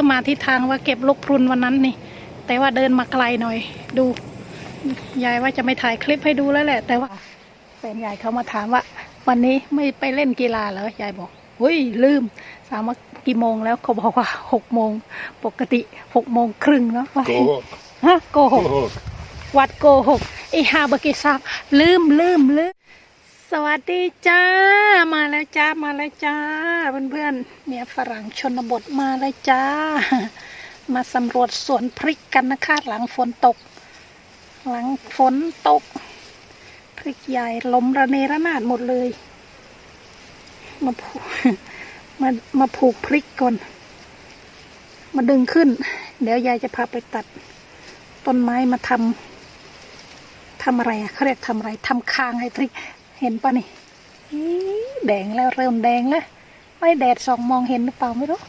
อมาที่ทางว่าเก็บลูกพรุนวันนั้นนี่ แต่ว่าเดินมาไกลหน่อย ดู ยายว่าจะไม่ถ่ายคลิปให้ดูแล้วแหละ แต่ว่าแฟนยายเขามาถามว่า วันนี้ไม่ไปเล่นกีฬาเหรอยายบอกเฮ้ยลืมสามว่ากี่โมงแล้วเขาบอกว่าหกโมงปกติหกโมงครึ่งเนาะโกหกฮะโกหโกกหกวัดโกหกไอฮาบกิซับลืมลืมลืม สวัสดีจ้า มาแล้วจ้า มาแล้วจ้า เพื่อนๆเนี่ยฝรั่งชนบทมาแล้วจ้า มาสำรวจสวนพริกกันนะคะหลังฝนตก หลังฝนตก พริกใหญ่ล้มระเนระนาดหมดเลย มาผูกมามาผูกพริกก่อน มาดึงขึ้น เดี๋ยวยายจะพาไปตัด ต้นไม้มาทำทำอะไรเขาเรียกทำอะไรทำคางให้พริก เห็นปะนี่แดงแล้วเริ่มแดงแล้ว ไม่แดดส่องมองเห็นหรือเปล่าไม่รู้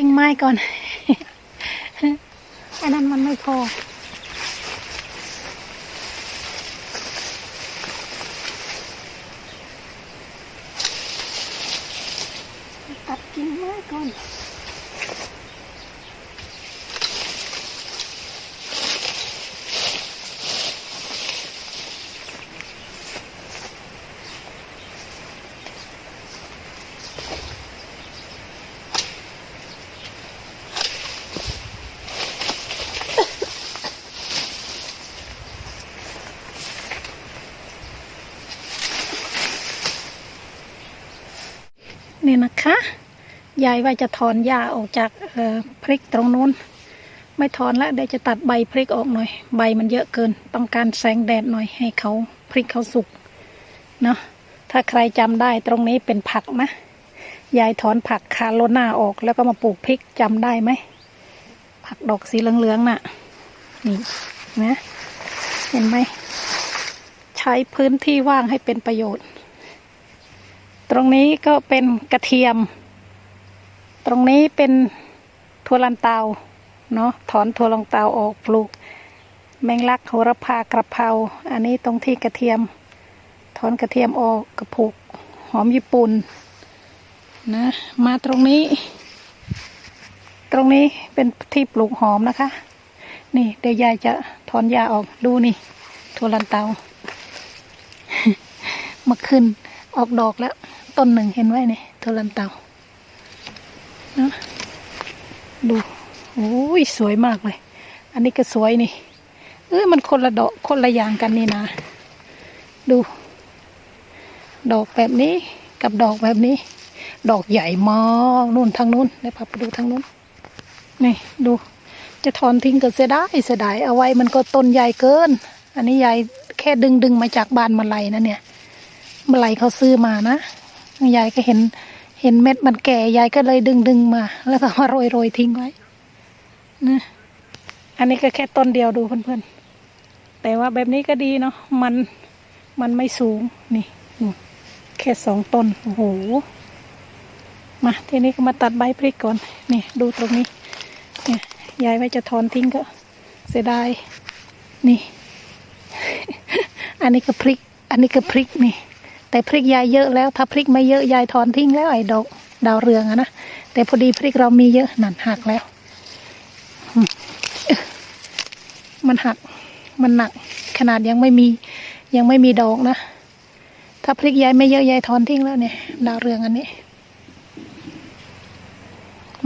กิ่งไม้ก่อนอันนั้นมันไม่พอตัดกิ่งไม้ก่อน นี่นะคะ ยายว่าจะถอนหญ้าออกจากพริกตรงนู้น ไม่ถอนแล้วเดี๋ยวจะตัดใบพริกออกหน่อย ใบมันเยอะเกิน ต้องการแสงแดดหน่อยให้เขาพริกเขาสุกเนาะ ถ้าใครจำได้ตรงนี้เป็นผักนะ ยายถอนผักคาโลนาออกแล้วก็มาปลูกพริกจำได้ไหม ผักดอกสีเหลืองๆน่ะ นี่นะ เห็นไหม ใช้พื้นที่ว่างให้เป็นประโยชน์ ตรงนี้ก็เป็นกระเทียม ตรงนี้เป็นถั่วลันเตาเนาะถอนถั่วลันเตาออกปลูก แมงลักโหระพากระเพราอันนี้ตรงที่กระเทียม ถอนกระเทียมออกกระปุกหอมญี่ปุ่นนะมาตรงนี้ ตรงนี้เป็นที่ปลูกหอมนะคะ นี่เดี๋ยวยายจะถอนหญ้าออกดูนี่ถั่วลันเตามาขึ้นออกดอกแล้ว ต้นหนึ่งเห็นไว้นี่โทรันเตาเนอะดูโอ้ยสวยมากเลย อันนี้ก็สวยนี่ เอ้ยมันคนละดอกคนละอย่างกันนี่นะ ดู ดอกแบบนี้กับดอกแบบนี้ ดอกใหญ่มากนู่นทางนู้นเดี๋ยวพาไปดูทางนู้น นี่ดู จะถอนทิ้งก็เสียดายเสียดายเอาไว้มันก็ต้นใหญ่เกิน อันนี้ยายแค่ดึงดึงมาจากบานมาลัยนะเนี่ยมื่อไหรเขาซื้อมานะ ยายก็เห็นเห็นเม็ดมันแก่ยายก็เลยดึงดึงมา แล้วก็มาโรยโรยทิ้งไว้นะอันนี้ก็แค่ต้นเดียวดูเพื่อนๆ แต่ว่าแบบนี้ก็ดีเนาะมันมันไม่สูงนี่แค่สองต้นโอ้โหมาทีนี้ก็มาตัดใบพริกก่อนนี่ดูตรงนี้เนี่ยยายว่าจะถอนทิ้งก็เสียดายนี่ อันนี้ก็พริก อันนี้ก็พริกนี่ แต่พริกยายเยอะแล้วถ้าพริกไม่เยอะยายถอนทิ้งแล้วไอ้ดอกดาวเรืองอะนะแต่พอดีพริกเรามีเยอะนั่นหักแล้ว มันหัก มันหนัก ขนาดยังไม่มียังไม่มีดอกนะ ถ้าพริกยายไม่เยอะยายถอนทิ้งแล้วเนี่ย ดาวเรืองอันนี้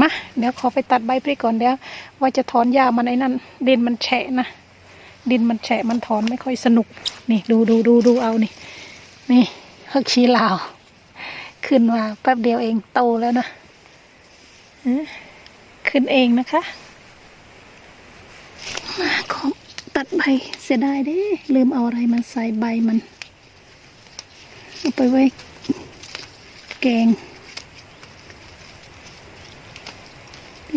มาเดี๋ยวขอไปตัดใบพริกก่อนเดี๋ยวว่าจะถอนหญ้ามันไอ้นั่นดินมันแฉะนะดินมันแฉะมันถอนไม่ค่อยสนุก นี่ ดูดูดูดูเอานี่ นี่ ฮักชีลาว ขึ้นมาแป๊บเดียวเองโตแล้วนะขึ้นเองนะคะ มาขอตัดใบเสียดายเด้ลืมเอาอะไรมาใส่ใบมัน เอาไปไว้ แกง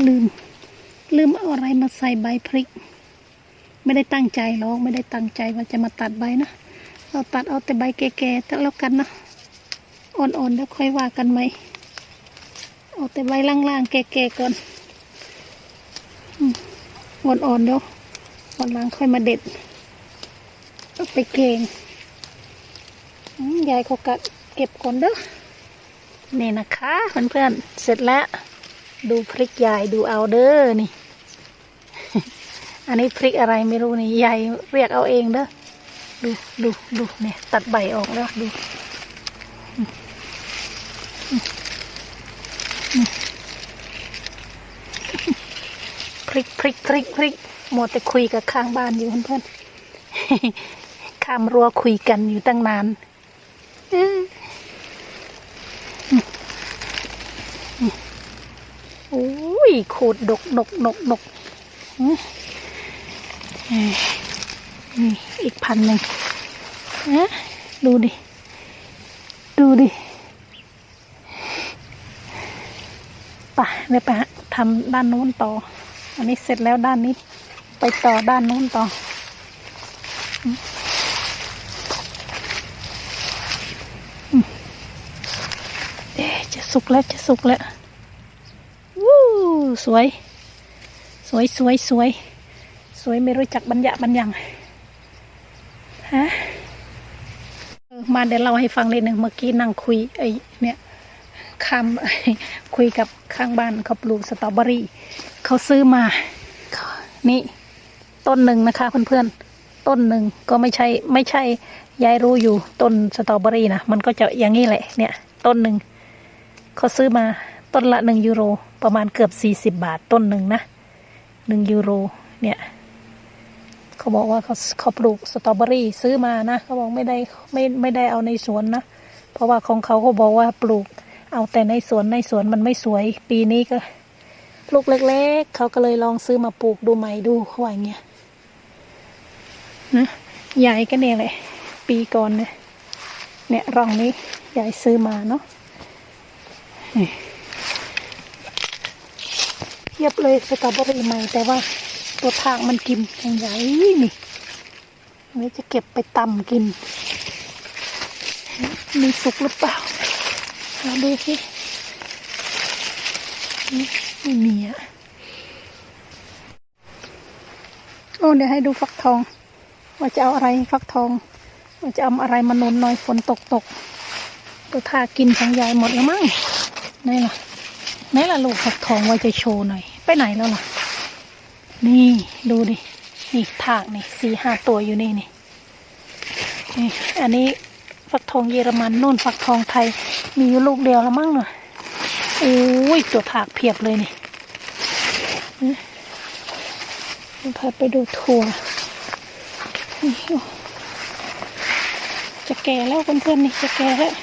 ลืม ลืมเอาอะไรมาใส่ใบพริก ไม่ได้ตั้งใจหรอกไม่ได้ตั้งใจว่าจะมาตัดใบนะ เราตัดเอาแต่ใบแก่ๆแต่แล้วกันนะอ่อนๆแล้วค่อยว่ากันไหมเอาแต่ใบล่างๆแก่ๆก่อนอ่อนๆเดี๋ยววันหลังค่อยมาเด็ดเอาไปเกงยายเขากัดเก็บก่อนเด้อนี่นะคะเพื่อนๆเสร็จแล้ว ดูพริกยายดูเอาเด้อนี่ อันนี้พริกอะไรไม่รู้นี่ยายเรียกเอาเองเด้อ ดูดูดูเนี่ยตัดใบออกแล้วดูพริกพริกพริกพริกหมดแต่คุยกับข้างบ้านอยู่เพื่อนๆข้ามรั้วคุยกันอยู่ตั้งนานโอ้ยขูดดกดกดกดกอืมอืม นี่อีกพันหนึ่งนะดูดิ ดูดิไป่ะเดี๋ยวไปทำด้านโน้นต่อ อันนี้เสร็จแล้วด้านนี้ ไปต่อด้านโน้นต่อ เอ๊จะสุกแล้วจะสุกแล้ววู้สวย สวยสวยสวย สวยไม่รู้จักบรรยะบรรยัง ฮะมาเดี๋ยวเล่าให้ฟังเลยหนึ่งเมื่อกี้นั่งคุยไอ้เนี่ยข้ามคุยกับข้างบ้านเขาปลูกสตรอเบอรี่เขาซื้อมาเขานี่ ต้นหนึ่งนะคะเพื่อนๆต้นหนึ่งก็ไม่ใช่ไม่ใช่ยายรู้อยู่ต้นสตรอเบอรี่นะมันก็จะอย่างนี้แหละ เนี่ย ต้นหนึ่งเขาซื้อมาต้นละหนึ่งยูโร ประมาณเกือบสี่สิบบาทต้นหนึ่งนะหนึ่งยูโร เนี่ย เขาบอกว่าเขาเขาปลูกสตรอเบอรี่ซื้อมานะเขาบอกไม่ได้ไม่ไม่ได้เอาในสวนนะ เพราะว่าของเขาก็บอกว่าปลูก เอาแต่ในสวนในสวนมันไม่สวย ปีนี้ก็ ลูกเล็ก ๆ เขาก็เลยลองซื้อมาปลูกดูใหม่ดูเขาว่าอย่างเงี้ยนะใหญ่ก็เนี่ยแหละปีก่อนเนี่ยเนี่ยร่องนี้ยายซื้อมาเนาะเทียบเลยสตรอเบอรี่ใหม่แต่ว่า ตัวทางมันกินย่างใหญ่นี่นี่จะเก็บไปตำกิน มีสุกหรือเปล่ามาดูสิไม่มีอะโอ้เดี๋ยวให้ดูฟักทอง ว่าจะเอาอะไรฟักทอง ว่าจะเอาอะไรมานุนหน่อยฝนตกตกตัวทากินของยายหมดแล้วมั้งไหนล่ะไหนล่ะลูกฟักทองไว้จะโชว์หน่อย ไปไหนแล้วล่ะ นี่ดูดิ นี่ถากนี่สี่ห้าตัวอยู่นี่นี่นี่ อันนี้ฟักทองเยอรมันนู่นฟักทองไทย มีอยู่ลูกเดียวล้วมั้งเนาะโอ้ยตัวถากเพียบเลยนี่นี่พาไปดูถั่วนี่โอ้จะแก่แล้วเพื่อนๆนี่จะแก่แล้ว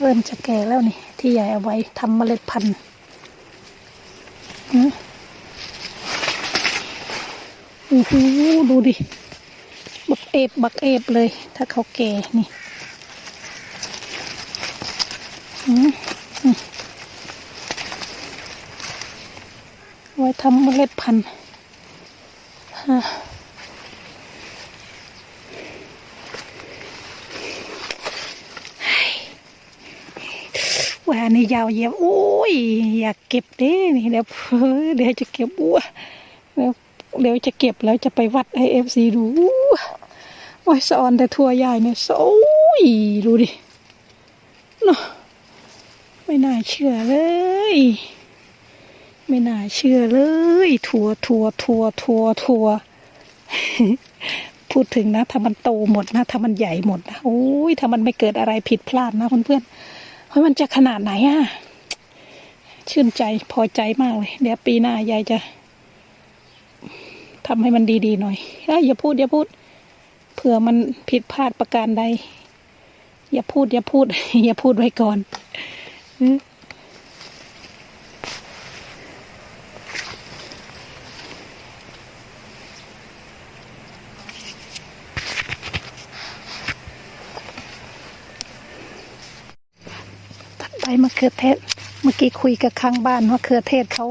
เริ่มจะแก่แล้วนี่ ที่ยายเอาไว้ทำเมล็ดพันธุ์ โอ้โหดูดิ บักเอบบักเอบเลย ถ้าเขาแก่นี่ไว้ทำเมล็ดพันธุ์ฮะแหวนนี่ยาวเยียบโอ้ย อยากเก็บเด้นี่เดี๋ยวเพ้อเดี๋ยวจะเก็บบัวเดี๋ยว เดี๋ยวจะเก็บแล้วจะไปวัดให้เอฟซีดูโอ้ยสอนแต่ทัวใหญ่เนี่ยโอ้ยดูดิเนาะเอไม่น่าเชื่อเลย ไม่น่าเชื่อเลยถั่วถั่วถั่วถั่วถั่วพูดถึงนะถ้ามันโตหมดนะถ้ามันใหญ่หมดนะโอ้ยถ้ามันไม่เกิดอะไรผิดพลาดนะเพื่อนๆเฮ้ยมันจะขนาดไหนอะชื่นใจพอใจมากเลย เดี๋ยวปีหน้ายายจะ ทำให้มันดีๆหน่อยอยอย่าพูดอย่าพูด เผื่อมันผิดพลาดประการใด อย่าพูดอย่าพูด อย่าพูดไว้ก่อนอืมตัดใบมะเขือเทศ เมื่อกี้คุยกับข้างบ้านมะเขือเทศเขา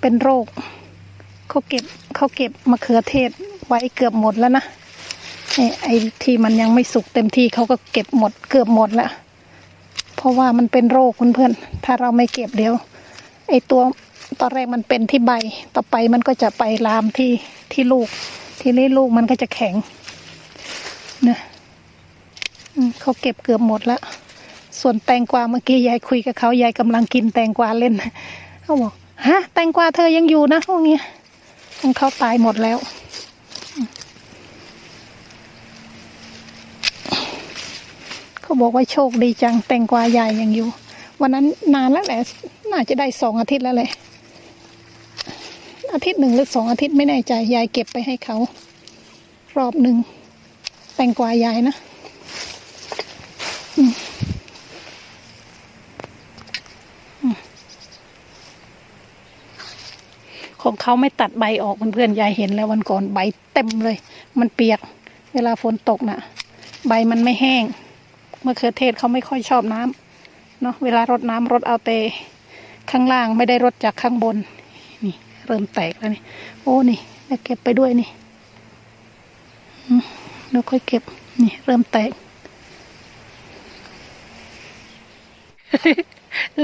เป็นโรคเขาเก็บ เขาเก็บมะเขือเทศไว้เกือบหมดแล้วนะไอ้ไอ้ที่มันยังไม่สุกเต็มที่เขาก็เก็บหมดเกือบหมดแล้ว เพราะว่ามันเป็นโรคเพื่อนๆถ้าเราไม่เก็บเดี๋ยวไอ้ตัวตอนแรกมันเป็นที่ใบ ต่อไปมันก็จะไปลามที่ที่ลูก ทีนี้ลูกมันก็จะแข็งเนี่ยอืมเขาเก็บเกือบหมดแล้ว ส่วนแตงกวาเมื่อกี้ยายคุยกับเขายายกำลังกินแตงกวาเล่นเขาบอกฮะแตงกวาเธอยังอยู่นะพวกนี้ ของเขาตายหมดแล้ว เขาบอกว่าโชคดีจังแตงกวายายยังอยู่ วันนั้นนานแล้วแหละ น่าจะได้สองอาทิตย์แล้วเลยอาทิตย์หนึ่งหรือสองอาทิตย์ไม่แน่ใจยายเก็บไปให้เขา รอบหนึ่งแตงกวายายนะ อืมอืม ของเขาไม่ตัดใบออกเพื่อนๆยายเห็นแล้ววันก่อนใบเต็มเลย มันเปียก เวลาฝนตกน่ะ ใบมันไม่แห้งมะเขือเทศเขาไม่ค่อยชอบน้ำเนาะเวลารดน้ำรดเอาแต่ข้างล่างไม่ได้รดจากข้างบน นี่ เริ่มแตกแล้วนี่ โอ้นี่แล้วเก็บไปด้วยนี่อืมแล้วค่อยเก็บ นี่ เริ่มแตก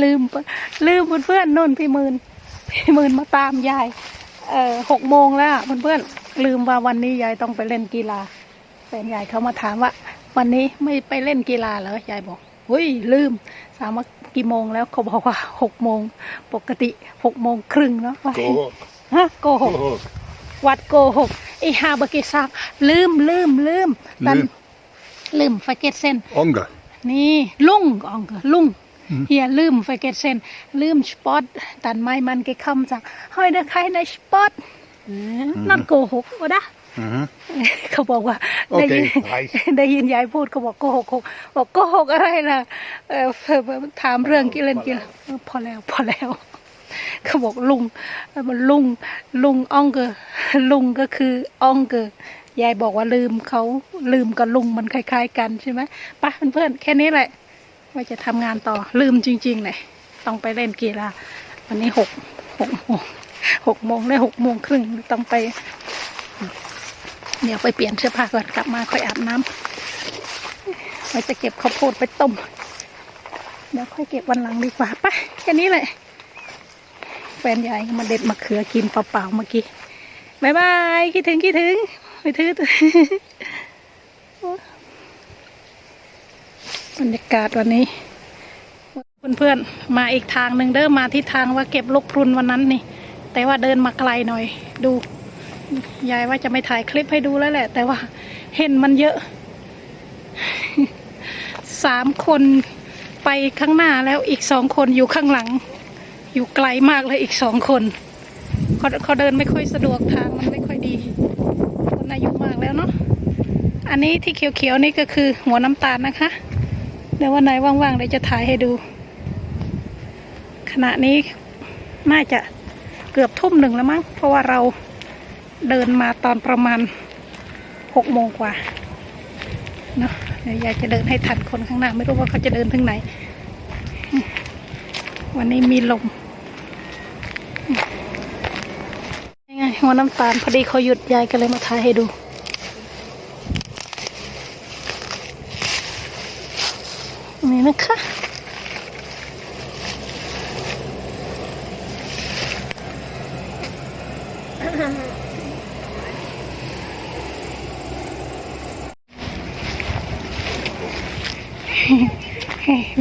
ลืมปะลืมเพื่อนๆนนพี่มื่น พี่หมื่นมาตามยาย เอ่อหกโมงแล้วอะเพื่อนๆลืมว่าวันนี้ยายต้องไปเล่นกีฬาแฟนยายเขามาถามว่า วันนี้ไม่ไปเล่นกีฬาเหรอยายบอกเฮ้ยลืมสามว่ากี่โมงแล้วเขาบอกว่าหกโมงปกติหกโมงครึ่งเนาะ Gå hårt. ฮะโกหก Gå hårt. วัดโกหกไอฮาบกิซักลืมลืมลืมตันลืมลืมไฟเกตเซน Ånger. นี่ลุงอองก็ลุง เฮียลืมไฟเกตเซนลืมสปอตตันไม้มันก็คำจากห้อยเด้อใครในสปอตนั่นโกหกวะนะ Mhm. เขาบอกว่าโอได้เคยินไว้ได้ยินยายพูดเขาบอกโกหกหกบอกโกหกอะไรล่ะเออถามเรื่องกินเล่นกินเออพอแล้วพอแล้วเขาบอกลุงเออมันลุงลุงอ่องเกอลุงก็คืออ่องเกอยายบอกว่าลืมเขาลืมกับลุงมันคล้าย ๆ กันใช่ไหมไปะเพื่อนๆแค่นี้แหละ ว่าจะทำงานต่อลืมจริงๆเลยต้องไปเล่นกีฬาวันนี้หกหกโมงหกโมงได้หกโมงครึ่งต้องไป เดี๋ยวไปเปลี่ยนเสื้อผ้าก่อนกลับมาค่อยอาบน้ำไว้จะเก็บข้าวโพดไปต้มเดี๋ยวค่อยเก็บวันหลังดีกว่าไปแค่นี้แหละแฟนยายมาเด็ดมะเขือกินเปล่าๆเมื่อกี้บายบายคิดถึงคิดถึงไปถือ บรรยากาศวันนี้ เพื่อนๆ มาอีกทางหนึ่งเด้อมาที่ทางว่าเก็บลูกพรุนวันนั้นนี่ แต่ว่าเดินมาไกลหน่อย ดูยายว่าจะไม่ถ่ายคลิปให้ดูแล้วแหละ แต่ว่าเห็นมันเยอะสามคนไปข้างหน้าแล้วอีกสองคนอยู่ข้างหลัง อยู่ไกลมากเลยอีกสองคนเขาเขาเดินไม่ค่อยสะดวกทางมันไม่ค่อยดี คนอายุมากแล้วเนาะอันนี้ที่เขียวๆนี่ก็คือหัวน้ำตาลนะคะ เดี๋ยววันไหนว่างๆเดี๋ยวจะถ่ายให้ดู ขณะนี้น่าจะเกือบทุ่มหนึ่งแล้วมั้ง เพราะว่าเราเดินมาตอนประมาณหกโมงกว่าเนาะเดี๋ยวยายจะเดินให้ทันคนข้างหน้า ไม่รู้ว่าเขาจะเดินถึงไหน วันนี้มีลมยังไงหัวน้ำตาลพอดีเขาหยุดยายก็เลยมาถ่ายให้ดู นี่นะคะ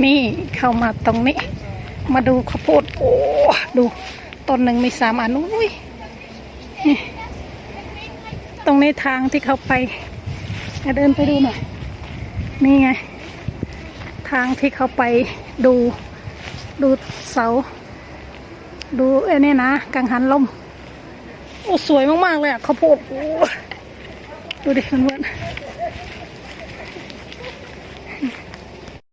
นี่เข้ามาตรงนี้ มาดูข้าวโพดโอ้ดูต้นหนึ่งมีสามอันอุ้ยนี่ตรงนี้ทางที่เขาไปเดินไปดูหน่อยนี่ไง ทางที่เขาไปดูดูเสา ดูไอ้นี่นะกังหันลมโอ้สวยมากๆเลยอะข้าวโพดดูดิเพื่อน